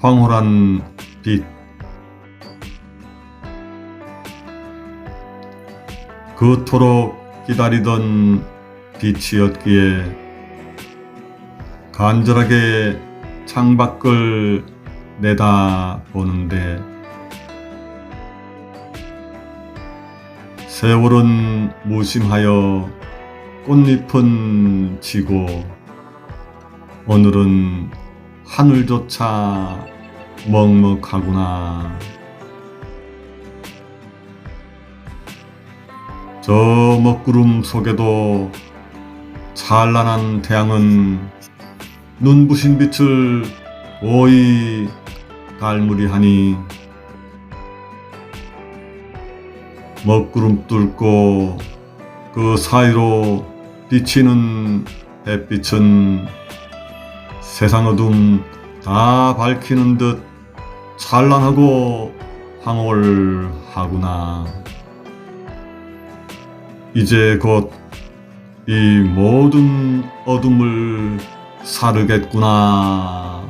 황홀한 빛. 그토록 기다리던 빛이었기에 간절하게 창밖을 내다보는데 세월은 무심하여 꽃잎은 지고 오늘은 하늘조차 먹먹하구나. 저 먹구름 속에도 찬란한 태양은 눈부신 빛을 오이 갈무리하니 먹구름 뚫고 그 사이로 비치는 햇빛은 세상 어둠 다 밝히는 듯 찬란하고 황홀하구나. 이제 곧 이 모든 어둠을 사르겠구나.